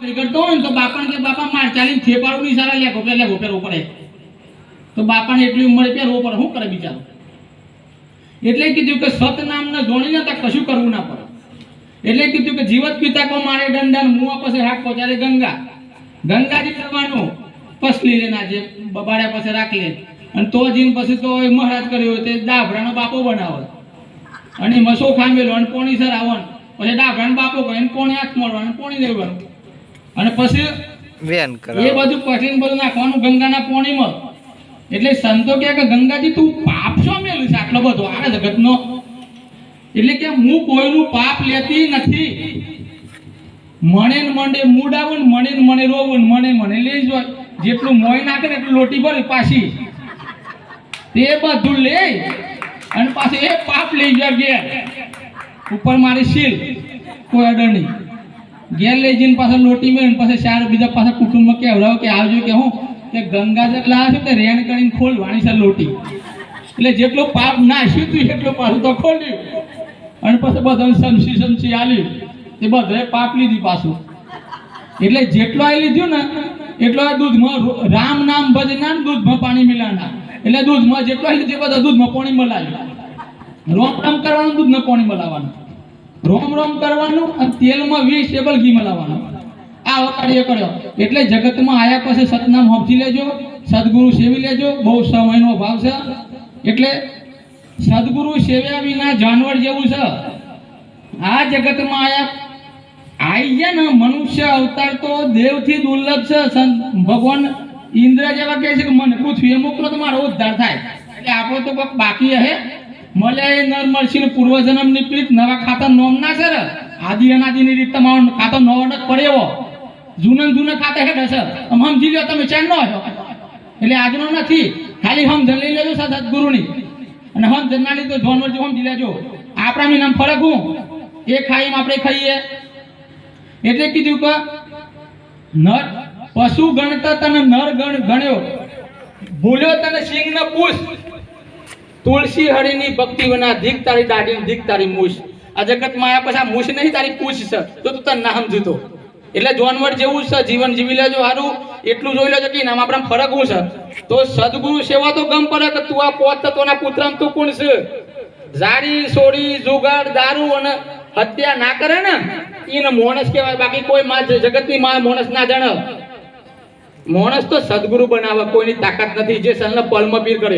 કરતો હોય ને તો બાપાને કે, બાપા, માર ચાલીને નહીં સારા લે ઘોપે લે ગોપેરવું પડે. તો બાપાને એટલી ઉંમરે પહેરવું પડે. શું કરે બિચારો? એટલે કીધું કે સત નામને જોડીને તો કશું કરવું ના પડે. એટલે કીધું કે, જીવત પિતા કો મારે દંડન મુઆ પાસે રાખ પહોંચાડે ગંગા. ગંગાજી કરવાનું. પસલી લેના જે બબાડ્યા પાસે રાખ લે. અને તો જીન પછી તો એ મહારાજ કર્યો હોય તે દાભરાનો બાપો બનાવો. અને મસો ખામેલો અને પોણી સર આવવાનું. પછી દાભરાનો બાપો કહે કોણે હાથ મળવાનું, પોણી દેવાનું. અને પછી વેન એ બધું પઠીને બધું નાખવાનું ગંગાના પોણીમાં. એટલે સંતો કહે કે ગંગાજી તું પાપ શું મેલું છે આટલો બધો? આ જગતનો. એટલે કે હું કોઈનું પાપ લેતી નથી. મણે ને મૂડ ને મને ને મને રોવું ને મને મને લઈ જ જેટલું મોય નાખે ને એટલું લોટી ભરે પાછી. તે બધું લે અને પાછી એ પાપ લઈ જાય ઘેર. ઉપર મારી શીલ કોઈ અડર નહીં. ઘેર લઈ જઈને પાછા લોટી મેળવીને પછી ચાર બીજા પાછા કુટુંબમાં કહેવડાવો કે આવજો કે હું? કે ગંગા જેટલા છે તે રેણ કરીને ખોલવાની છે લોટી. એટલે જેટલો પાપ નાશ્યું તું એટલું પાછું તો ખોલ્યું. અને પછી બધાને સમસી સમસી આલ્યું એ બધાએ પાપ લીધી પાછું. એટલે જેટલો આ લીધું ને, એટલો આ દૂધમાં રામ નામ ભજના દૂધમાં પાણી મિલાના એટલે દૂધમાં જેટલો લીધું બધા દૂધમાં પાણી મલાવ્યું. રોમ રામ કરવાનું દૂધમાં પાણી મલાવવાનું. રોમ રોમ કરવાનું અને તેલમાં વીસ ટેબલ ઘી મલાવવાનું. આ વકાડીએ કર્યો. એટલે જગતમાં આયા પછી સતનામ સમજી લેજો, સદગુરુ સેવી લેજો, બહુ સમયનો ભાવ છે. એટલે સદગુરુ સેવ્યા વિના જાનવર જેવું છે. આ જગતમાં આયા આઈ ગયા ને મનુષ્ય અવતાર તો દેવથી દુર્લભ છે. ભગવાન ઇન્દ્ર જેવા કહે છે કે મને પૃથ્વી મોકલો તો મારો ઉદ્ધાર થાય. એટલે આપણો તો કોઈ બાકી હે. મળ્યા એ નર મળશીને પૂર્વજન્મની પ્રીત નવા ખાતા નોમ ના? છે. આદિ અનાદિની રીત તમારો ખાતો નવો જ પડ્યો જૂના ને જૂના ખાતા હેઠ હશે હમ સમજી લો તમે ચેન નો એટલે આજનો નથી. ખાલી સમજણ લઈ લેજો સદગુરુની. અને સમજણ ના લીધો જોનવર જો જી લેજો. આપણા મી નામ ફરક હું? એ ખાઈ આપણે ખાઈએ. એટલે કીધું કે નર પશુ ગણતા તને નર ગણ ગણ્યો. ભૂલ્યો તને સિંહ ને પૂછ. તુલસી હરિની ભક્તિ વના ધીક તારી દાઢી ધીક તારી મૂછ. આ જગતમાં આયા પછી આ મૂછ નહીં, તારી પૂછ છે. તો તું તને ના સમજતો એટલે જોનવર જેવું છે, જીવન જીવી લેજો સારું એટલું જોઈ લેજો કે નામ આપણે ફરક હું છે? તો સદગુરુ સેવા તો ગમ પડે કે તું આ પોત તત્વના પુત્રમ તું કોણ છે? ઝાડી, સોડી, જુગાડ, દારૂ અને હત્યા ના કરે ને? એને મોણસ કહેવાય. બાકી કોઈ માં જગતની માં મોણસ ના જાણે. મોણસ તો સદગુરુ બનાવે, કોઈની તાકાત નથી. જે સલને પલમાં પીર કરે.